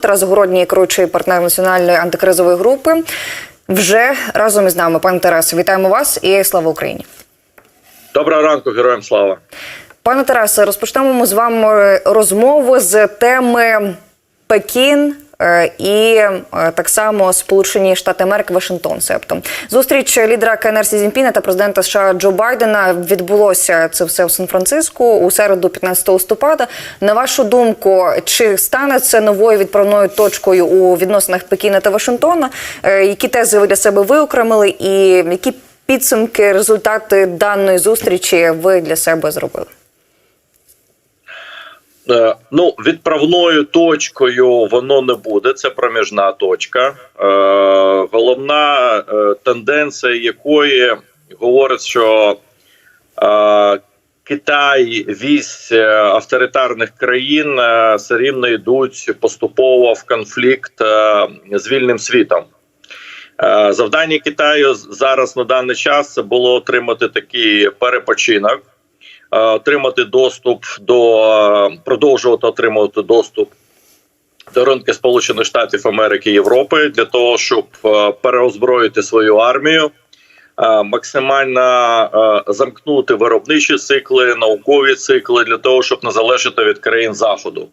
Тарас Городній, керуючий партнер національної антикризової групи, вже разом із нами. Пане Тарасе, вітаємо вас і слава Україні. Доброго ранку, героям слава. Пане Тарасе, розпочнемо ми з вами розмову з теми Пекін. Е, І е, так само Сполучені Штати Америки Вашингтон. Себто зустріч лідера КНР Сі Цзіньпіна та президента США Джо Байдена відбулося це все в Сан-Франциско у середу, 15 листопада. На вашу думку, чи стане це новою відправною точкою у відносинах Пекіна та Вашингтона? Е, Які тези ви для себе виокремили, і які підсумки, результати даної зустрічі ви для себе зробили? Е, Ну, відправною точкою воно не буде. Це проміжна точка. Е, головна е, тенденція якої говорить, що Китай, вісь авторитарних країн все рівно йдуть поступово в конфлікт з вільним світом. Завдання Китаю зараз на даний час було отримати такий перепочинок, отримати доступ до е, продовжувати отримувати доступ до ринку Сполучених Штатів Америки і Європи для того, щоб е, переозброїти свою армію, е, максимально е, замкнути виробничі цикли, наукові цикли для того, щоб не залежати від країн заходу.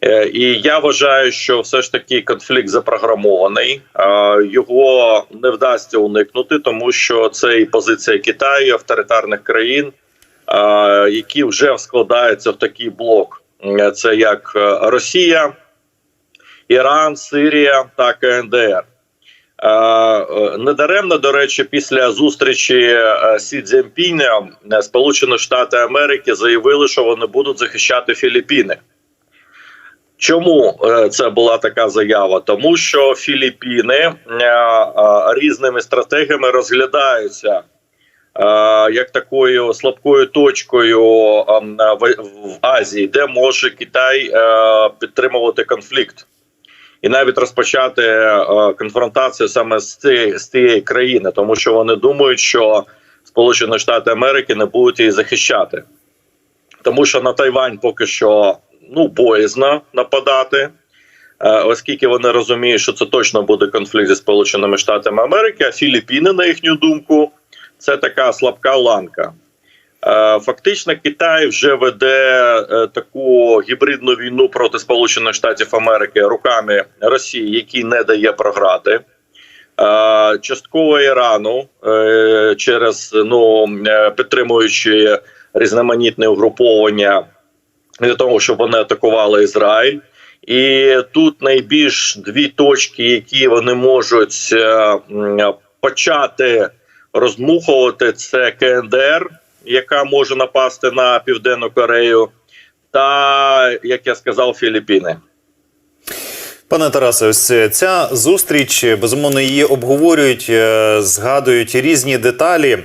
Е, І я вважаю, що все ж таки конфлікт запрограмований. Е, Його не вдасться уникнути, тому що це і позиція Китаю, авторитарних країн, е, які вже складаються в такий блок. Е, Це як е, Росія, Іран, Сирія та КНДР. Е, Недаремно, до речі, після зустрічі Сі Цзіньпіня Сполучені Штати Америки заявили, що вони будуть захищати Філіппіни. Чому це була така заява? Тому що Філіппіни різними стратегіями розглядаються як такою слабкою точкою е, в, Азії, де може Китай е, підтримувати конфлікт. І навіть розпочати е, конфронтацію саме з цієї, з цієї країни, тому що вони думають, що Сполучені Штати Америки не будуть її захищати, тому що на Тайвань поки що ну боязно нападати, е, оскільки вони розуміють, що це точно буде конфлікт зі Сполученими Штатами Америки. А Філіппіни, на їхню думку, це така слабка ланка. Е, Фактично, Китай вже веде е, таку гібридну війну проти Сполучених Штатів Америки руками Росії, який не дає програти. Е, Частково Ірану через ну підтримуючи різноманітне угруповання для того, щоб вони атакували Ізраїль. І тут найбільш дві точки, які вони можуть почати роздмухувати, це КНДР, яка може напасти на Південну Корею, та як я сказав, Філіппіни. Пане Тарасе, ось ця зустріч безумовно її обговорюють, е, згадують різні деталі.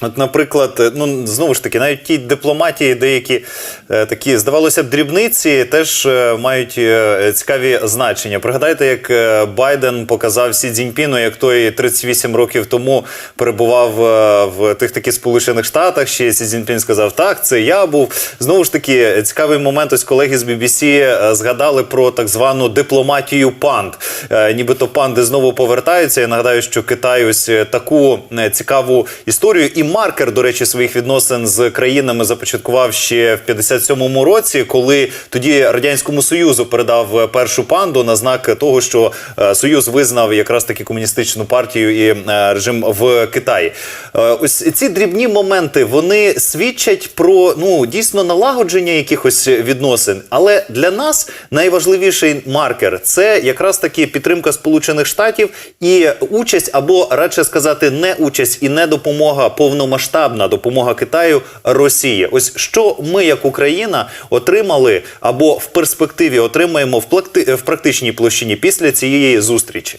От, наприклад, ну знову ж таки, навіть ті дипломатії, деякі е, такі здавалося б, дрібниці, теж е, мають е, цікаві значення. Пригадайте, як е, Байден показав Сі Цзіньпіну, як той 38 років тому перебував е, в тих таки Сполучених Штатах. Ще Сі Цзіньпін сказав, так, це я був. Знову ж таки, цікавий момент. Ось колеги з BBC е, згадали про так звану дипломатію панд. Е, Нібито панди знову повертаються. Я нагадаю, що Китай ось е, таку е, цікаву історію і маркер, до речі, своїх відносин з країнами започаткував ще в 57-му році, коли тоді радянському союзу передав е, першу панду на знак того, що е, союз визнав якраз таки комуністичну партію і е, режим в Китаї. Ось ці дрібні моменти вони свідчать про ну дійсно налагодження якихось відносин. Але для нас найважливіший маркер це якраз таки підтримка Сполучених Штатів і участь, або радше сказати, не участь і не допомога повномасштабна допомога Китаю Росії. Ось що ми, як Україна, отримали або в перспективі отримаємо в практичній площині після цієї зустрічі.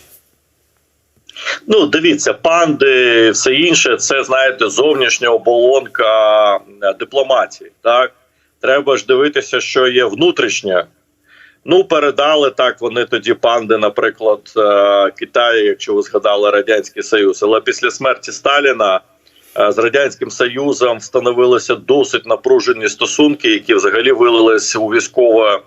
Ну, дивіться, панди, все інше, це знаєте, зовнішня оболонка дипломатії. Так треба ж дивитися, що є внутрішнє. Ну, передали так. Вони тоді панди, наприклад, е, Китаю, якщо ви згадали радянський Союз, але після смерті Сталіна. Е, З радянським союзом встановилися досить напружені стосунки, які взагалі вилились у військове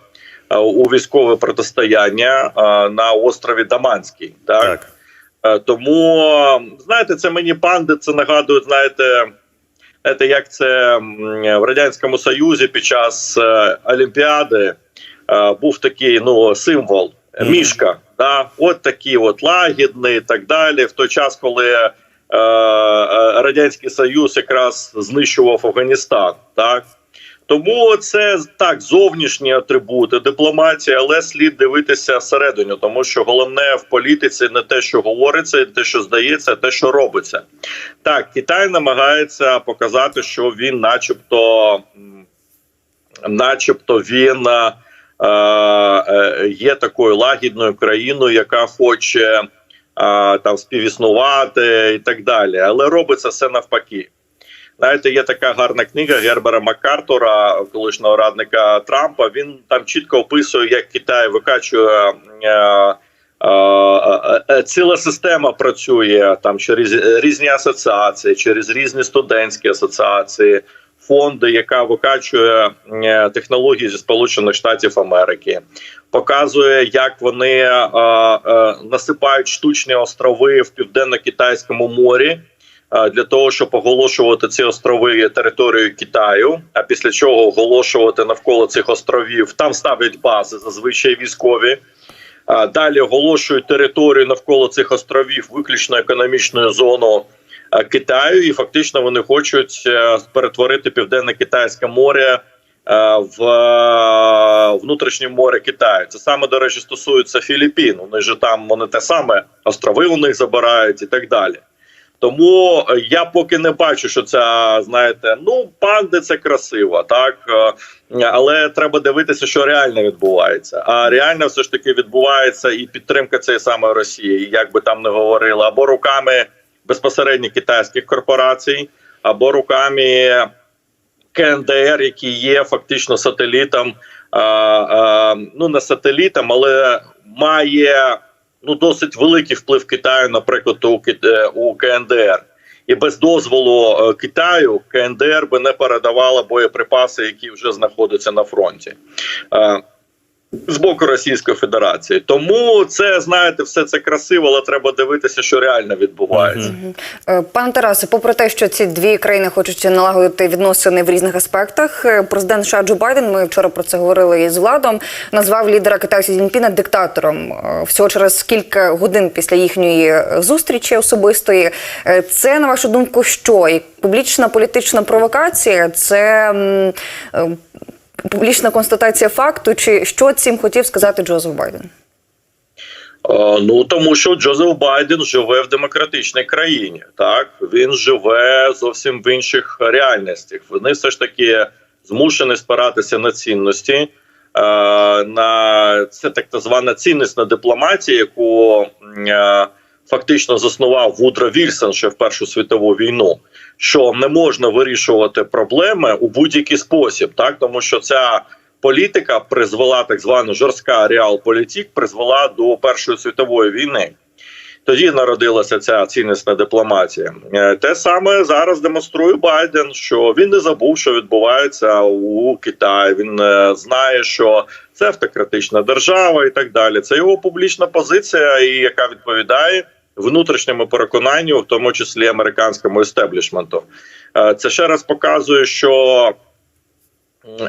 е, у військове протистояння е, на острові Даманський. Так? Так. Тому знаєте, це мені панди це нагадують, знаєте. Знаєте, як це в радянському союзі під час Олімпіади був такий ну символ мішка. Да? От такий от лагідний і так далі. В той час, коли радянський союз якраз знищував Афганістан, так тому це так зовнішні атрибути дипломатії, але слід дивитися всередину, тому що головне в політиці не те, що говориться, не те, що здається, а те, що робиться. Так, Китай намагається показати, що він, начебто, начебто, він е, е, є такою лагідною країною, яка хоче е, там співіснувати і так далі. Але робиться все навпаки. Знаєте, є така гарна книга Гербера Маккартура, колишнього радника Трампа. Він там чітко описує, як Китай викачує. Е, е, е, Ціла система працює там через різні асоціації, через різні студентські асоціації, фонди, яка викачує е, технології зі Сполучених Штатів Америки, показує, як вони е, е, насипають штучні острови в південно-китайському морі для того, щоб оголошувати ці острови територією Китаю. А після чого оголошувати навколо цих островів там ставлять бази, зазвичай військові. Далі оголошують територію навколо цих островів виключно економічною зоною Китаю, і фактично вони хочуть е, перетворити південне китайське море е, в е, внутрішнє море Китаю. Це саме до речі стосується Філіппін. Вони ж там вони те саме острови у них забирають і так далі. Тому е, я поки не бачу, що ця знаєте, ну панди це красиво, так е, але треба дивитися, що реально відбувається. А реально все ж таки відбувається і підтримка цієї самої Росії, як би там не говорили, або руками безпосередньо китайських корпорацій, або руками КНДР, які є фактично сателітом, е, е, ну не сателітом, але має ну досить великий вплив Китаю, наприклад, у е, у КНДР. І без дозволу е, Китаю КНДР би не передавала боєприпаси, які вже знаходяться на фронті. З боку Російської Федерації, тому це знаєте, все це красиво, але треба дивитися, що реально відбувається. Е, Пане Тарасе, попри те, що ці дві країни хочуть налагодити відносини в різних аспектах, е, президент США Джо Байден, ми вчора про це говорили із владом, назвав лідера Китаю Сі диктатором е, всього через кілька годин після їхньої зустрічі особистої. Це на вашу думку, що і публічна політична провокація? Це публічна констатація факту, чи що цим хотів сказати Джозеф Байден? Е, Ну тому що Джозеф Байден живе в демократичній країні. Так він живе зовсім в інших реальностях. Вони все ж таки змушені спиратися на цінності. е, На це так звана ціннісна дипломатія, яку е, фактично заснував Вудро Вільсон ще в Першу світову війну. Що не можна вирішувати проблеми у будь-який спосіб, так тому що ця політика призвела так звану жорстка реал-політик, призвела до Першої світової війни. Тоді народилася ця ціннісна дипломатія. Е, Те саме зараз демонструє Байден, що він не забув, що відбувається у Китаї. Він е, знає, що це автократична держава і так далі. Це його публічна позиція, і яка відповідає внутрішньому переконанню, в тому числі американському естеблішменту. Е, Це ще раз показує, що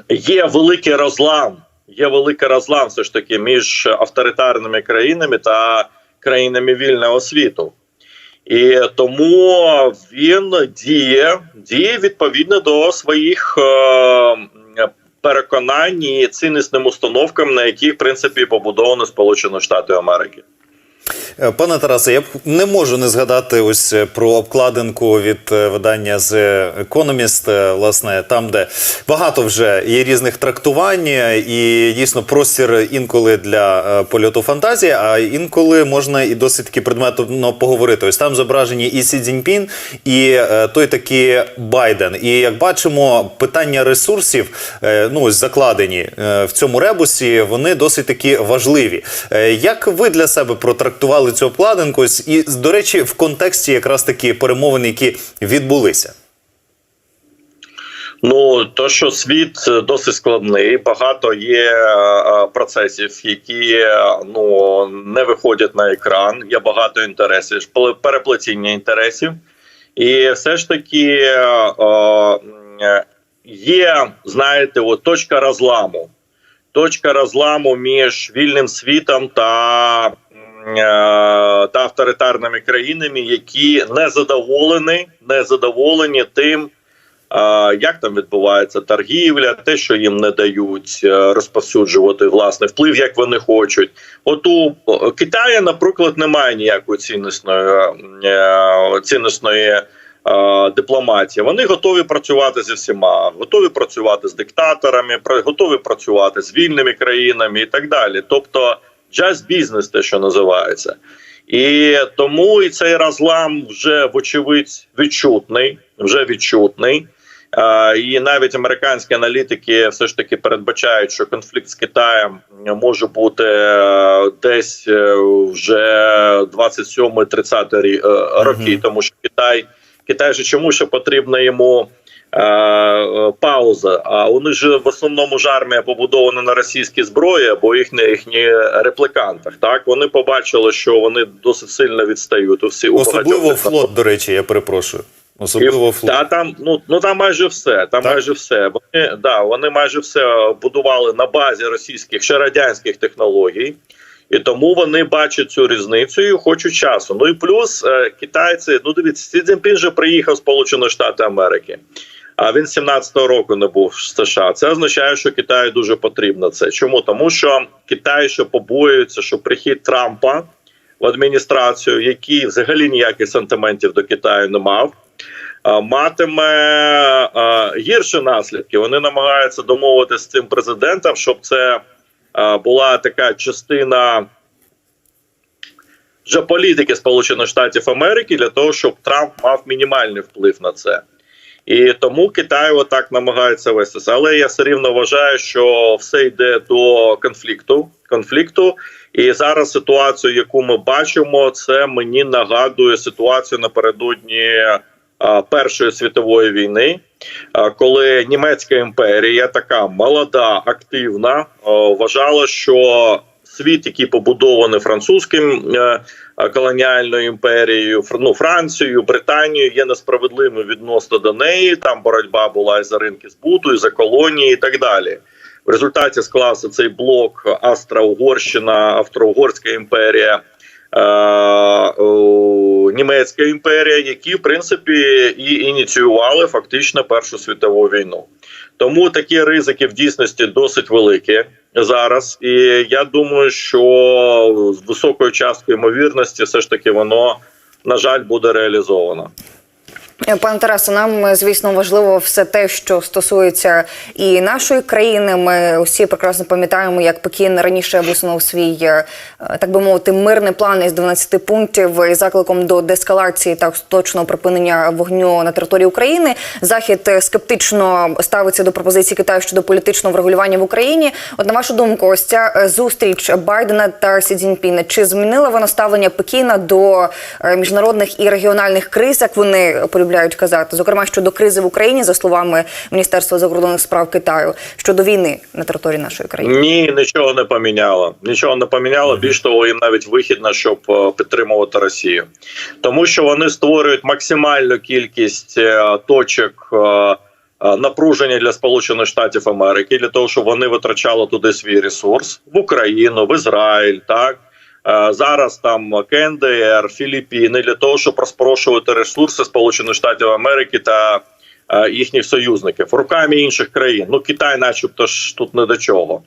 є великий розлам. Є великий розлам все ж таки між авторитарними країнами та країнами вільного світу. І тому він діє, діє відповідно до своїх е, переконань і ціннісним установкам, на яких в принципі побудовано Сполучені Штати Америки. Е, Пане Тарасе, я не можу не згадати ось е, про обкладинку від е, видання з Economist, е, власне, там, де багато вже є різних трактувань, і дійсно простір інколи для польоту фантазії, а інколи можна і досить таки предметно поговорити. Ось там зображені і Сі Цзіньпін, і той таки Байден. І як бачимо, питання ресурсів, ну ось закладені в цьому ребусі, вони досить таки важливі. Як ви для себе протрактували цю обкладинку? І, до речі, в контексті якраз таки перемовин, які відбулися? Ну то, що світ е, досить складний, багато є е, процесів, які е, ну не виходять на екран. Є багато інтересів, переплетіння інтересів, і все ж таки е, е, є, знаєте, от точка розламу. Точка розламу між вільним світом та, е, та авторитарними країнами, які не задоволені, не задоволені тим. Як там відбувається торгівля, те, що їм не дають е, розповсюджувати власний вплив, як вони хочуть. От у Китаї, наприклад, немає ніякої цінностної е, цінностної е, дипломатії. Вони готові працювати зі всіма, готові працювати з диктаторами, готові працювати з вільними країнами і так далі. Тобто, just business, те, що називається. І тому і цей розлам вже вочевидь відчутний, вже відчутний. Е, І навіть американські аналітики все ж таки передбачають, що конфлікт з Китаєм може бути е, десь е, вже 27-30 рі- е, роки, тому що Китай Китай же чому ще потрібна йому пауза? А у них же в основному ж армія побудована на російській зброї або їхні, їхні реплікантах. Так вони побачили, що вони досить сильно відстають у всі у Особливо багатьох флот, до речі, я перепрошую. Особливо флот. Та там ну ну там майже все. Там Так? майже все. Вони да вони майже все будували на базі російських ще радянських технологій. І тому вони бачать цю різницю і хочуть часу. Ну і плюс е, китайці, ну дивіться, Сі Цзіньпін же приїхав в Сполучені Штати Америки. А він 17-го року не був в США. Це означає, що Китаю дуже потрібно це. Чому? Тому що Китай ще побоюється, що прихід Трампа в адміністрацію, який взагалі ніяких сантиментів до Китаю не мав, матиме гірші наслідки. Вони намагаються домовитися з цим президентом, щоб це була така частина вже політики Сполучених Штатів Америки для того, щоб Трамп мав мінімальний вплив на це. І тому Китай отак намагається вестися. Але я все рівно вважаю, що все йде до конфлікту. конфлікту. І зараз ситуацію, яку ми бачимо, це мені нагадує ситуацію напередодні Першої світової війни, коли німецька імперія, така молода, активна, вважала, що світ, який побудований французьким е, колоніальною імперією, ну, Францією, Британією, є несправедливим відносно до неї. Там боротьба була і за ринки збуту, і за колонії, і так далі. В результаті склався цей блок Австро-Угорщина, Австро-Угорська імперія, е, Німецька імперія, які в принципі і ініціювали фактично Першу світову війну. Тому такі ризики в дійсності досить великі зараз. І я думаю, що з високою часткою ймовірності, все ж таки, воно на жаль буде реалізовано. Е, Пане Тарасе, нам е, звісно важливо все те, що стосується і нашої країни. Ми усі прекрасно пам'ятаємо, як Пекін раніше висунув свій е, так би мовити мирний план із 12 пунктів із закликом до деескалації та остаточного припинення вогню на території України. Захід скептично ставиться до пропозиції Китаю щодо політичного врегулювання в Україні. От на вашу думку, ось ця зустріч Байдена та Сі Цзіньпіна, чи змінила вона ставлення Пекіна до міжнародних і регіональних криз, як вони полюбляють казати, зокрема щодо кризи в Україні, за словами Міністерства закордонних справ Китаю, щодо війни на території нашої країни? Ні, нічого не поміняло. Нічого не поміняло. Більш того, їм навіть вихідно, щоб е, підтримувати Росію, тому що вони створюють максимальну кількість е, точок. е, Напруження для Сполучених Штатів Америки для того, щоб вони витрачали туди свій ресурс в Україну, в Ізраїль, так зараз там КНДР, Філіппіни для того, щоб розпорошувати ресурси Сполучених Штатів Америки та е, їхніх союзників руками інших країн. Ну Китай, начебто, ж тут не до чого.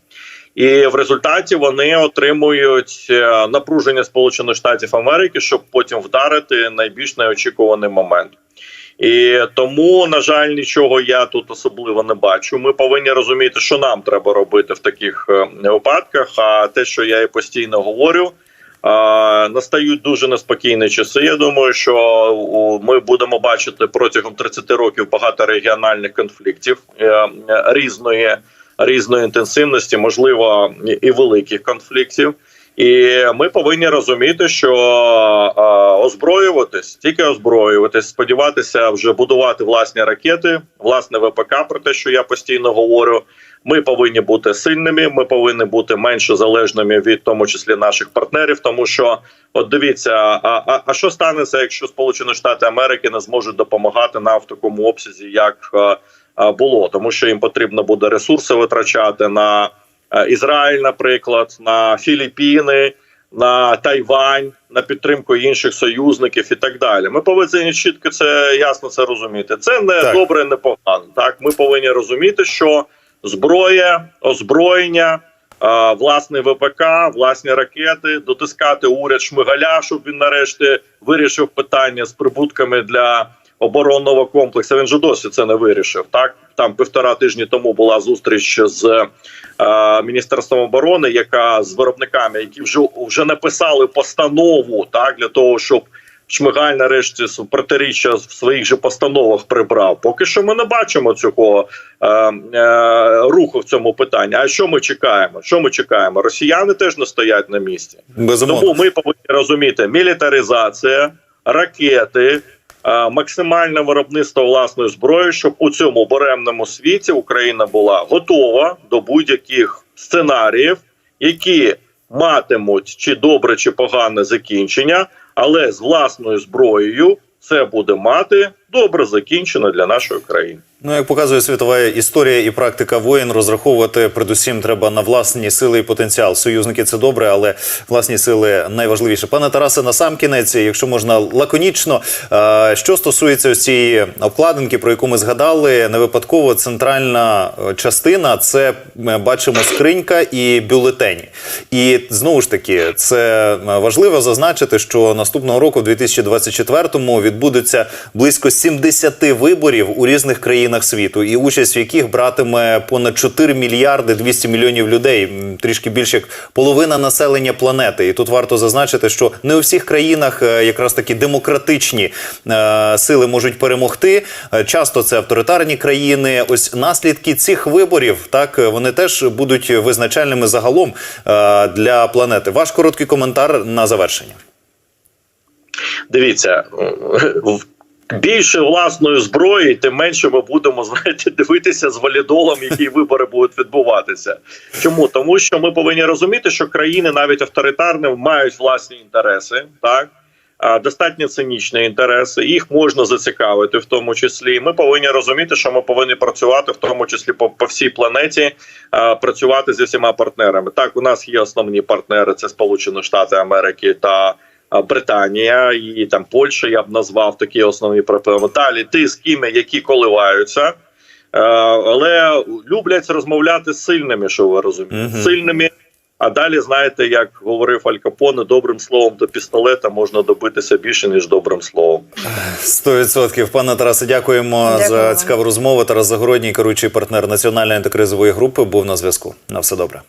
І в результаті вони отримують е, напруження Сполучених Штатів Америки, щоб потім вдарити найбільш неочікуваний момент. І тому, на жаль, нічого я тут особливо не бачу. Ми повинні розуміти, що нам треба робити в таких е, випадках. А те, що я і постійно говорю, е, настають дуже неспокійні часи. Я думаю, що ми будемо бачити протягом 30 років багато регіональних конфліктів е, різної різної інтенсивності, можливо, і- великих конфліктів. І ми повинні розуміти, що озброюватись, тільки озброюватись, сподіватися вже будувати власні ракети, власне ВПК, про те, що я постійно говорю. Ми повинні бути сильними. Ми повинні бути менше залежними від тому числі наших партнерів. Тому що, от дивіться, а, а, а що станеться, якщо Сполучені Штати Америки не зможуть допомагати нам в такому обсязі, як е, е, було, тому що їм потрібно буде ресурси витрачати на е, Ізраїль, наприклад, на Філіппіни, на Тайвань, на підтримку інших союзників і так далі. Ми повинні чітко це ясно це розуміти. Це не Так. добре, не погано. Так, ми повинні розуміти, що зброя, озброєння. е, Власний ВПК, власні ракети, дотискати уряд Шмигаля, щоб він нарешті вирішив питання з прибутками для оборонного комплексу. Він же досі це не вирішив. Так там півтора тижні тому була зустріч з міністерством оборони, яка з виробниками, які вже вже написали постанову, так для того, щоб Шмигаль нарешті протиріччя в своїх же постановах прибрав. Поки що ми не бачимо цього е, е, руху в цьому питанні. А що ми чекаємо? Що ми чекаємо? Росіяни теж не стоять на місці. Безумовно. Тому ми повинні розуміти мілітаризація, ракети, е, максимальне виробництво власної зброї, щоб у цьому буремному світі Україна була готова до будь-яких сценаріїв, які матимуть чи добре, чи погане закінчення, але з власною зброєю це буде мати добре закінчення для нашої країни. Ну, як показує світова історія і практика воєн, розраховувати передусім треба на власні сили і потенціал. Союзники це добре, але власні сили найважливіше. Пане Тарасе, на сам кінець, якщо можна лаконічно, що стосується ось цієї обкладинки, про яку ми згадали, не випадково центральна е, частина це ми бачимо скринька і бюлетені. І знову ж таки, це е, важливо зазначити, що наступного року, в 2024-му, відбудеться близько 70 виборів у різних країнах світу, і участь в яких братиме понад 4 мільярди 200 мільйонів людей, трішки більше як половина населення планети. І тут варто зазначити, що не у всіх країнах е, якраз такі демократичні е, сили можуть перемогти. Е, Часто це авторитарні країни. Ось наслідки цих виборів, так вони теж будуть визначальними загалом для планети. Ваш короткий коментар на завершення. Дивіться, більше власної зброї, тим менше ми будемо знаєте, дивитися з валідолом, які вибори будуть відбуватися. Чому? Тому що ми повинні розуміти, що країни, навіть авторитарні, мають власні інтереси, так. Достатньо цинічні інтереси, їх можна зацікавити, в тому числі. Ми повинні розуміти, що ми повинні працювати, в тому числі по, по всій планеті, працювати зі всіма партнерами. Так, у нас є основні партнери: це Сполучені Штати Америки та Британія і там Польща. Я б назвав такі основні проблеми. Далі ті з ким, які коливаються. Е, але люблять розмовляти з сильними, що ви розумієте, Мгм. сильними. А далі знаєте, як говорив Аль Капоне, добрим словом до пістолета можна добитися більше ніж добрим словом. 100%. Пане Тарасе, дякуємо Дякую за цікаву розмову. Тарас Загородній, керуючий партнер національної антикризової групи, був на зв'язку. На все добре.